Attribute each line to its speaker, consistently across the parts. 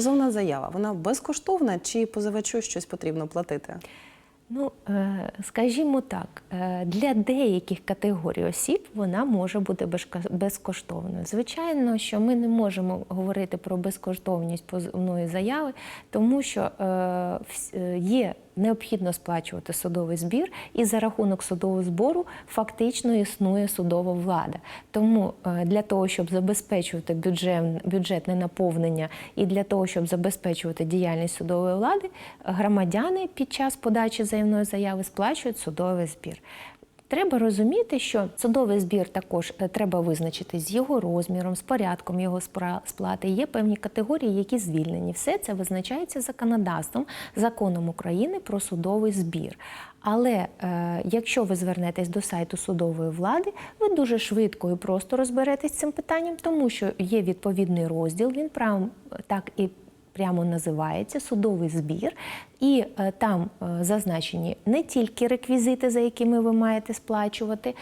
Speaker 1: позовна заява вона безкоштовна чи позивачу щось потрібно платити?
Speaker 2: Ну, е, скажімо так, е, для деяких категорій осіб вона може бути безкоштовною. Звичайно, що ми не можемо говорити про безкоштовність позовної заяви, тому що е, є необхідно сплачувати судовий збір, і за рахунок судового збору фактично існує судова влада. Тому е, для того, щоб забезпечувати бюджет, бюджетне наповнення і для того, щоб забезпечувати діяльність судової влади, громадяни під час подачі заявної заяви сплачують судовий збір. Треба розуміти, що судовий збір також е, треба визначити з його розміром, з порядком його сплати. Є певні категорії, які звільнені. Все це визначається законодавством, законом України про судовий збір. Але е, якщо ви звернетесь до сайту судової влади, ви дуже швидко і просто розберетесь з цим питанням, тому що є відповідний розділ. Він прям так і прямо називається судовий збір, і е, там е, зазначені не тільки реквізити, за якими ви маєте сплачувати.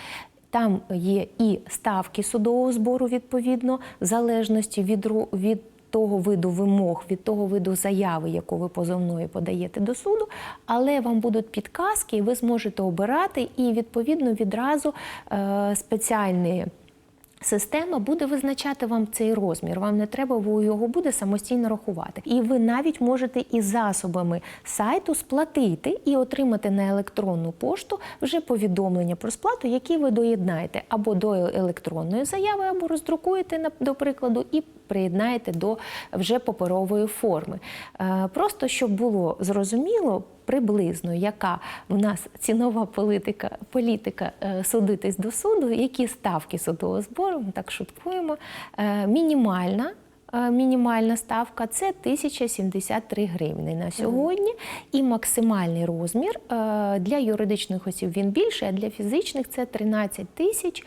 Speaker 2: Там є і ставки судового збору відповідно, в залежності від, від того виду вимог, від того виду заяви, яку ви позовною подаєте до суду, але вам будуть підказки, і ви зможете обирати, і відповідно відразу е, спеціальні. Система буде визначати вам цей розмір. Вам не треба його буде самостійно рахувати. І ви навіть можете із засобами сайту сплатити і отримати на електронну пошту вже повідомлення про сплату, які ви доєднаєте або до електронної заяви, або роздрукуєте до прикладу і приєднаєте до вже паперової форми. Е, Просто щоб було зрозуміло. Приблизно, яка в нас цінова політика, політика е, судитись до суду, які ставки судового збору, ми так шуткуємо. Е, мінімальна, е, мінімальна ставка це 1073 гривні на сьогодні. І максимальний розмір для юридичних осіб він більший, а для фізичних це 13 тисяч.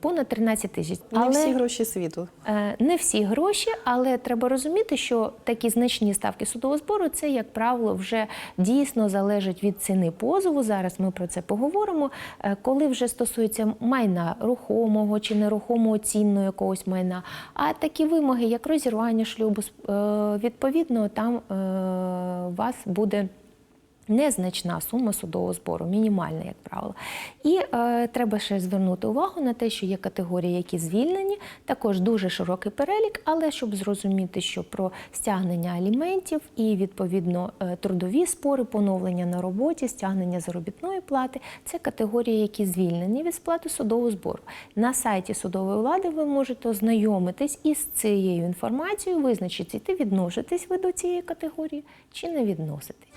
Speaker 2: Понад 13 тисяч.
Speaker 1: Не всі гроші світу.
Speaker 2: Е, Не всі гроші, але треба розуміти, що такі значні ставки судового збору це, як правило, вже дійсно залежить від ціни позову. Зараз ми про це поговоримо. Е, Коли вже стосується майна рухомого чи нерухомого цінного якогось майна, а такі вимоги, як розірвання шлюбу, е, відповідно, там вас буде. Незначна сума судового збору, мінімальна, як правило. І е, треба ще звернути увагу на те, що є категорії, які звільнені, також дуже широкий перелік, але щоб зрозуміти, що про стягнення аліментів і відповідно е, трудові спори, поновлення на роботі, стягнення заробітної плати це категорії, які звільнені від сплати судового збору. На сайті судової влади ви можете ознайомитись із цією інформацією, визначити, відноситесь ви до цієї категорії чи не відноситесь.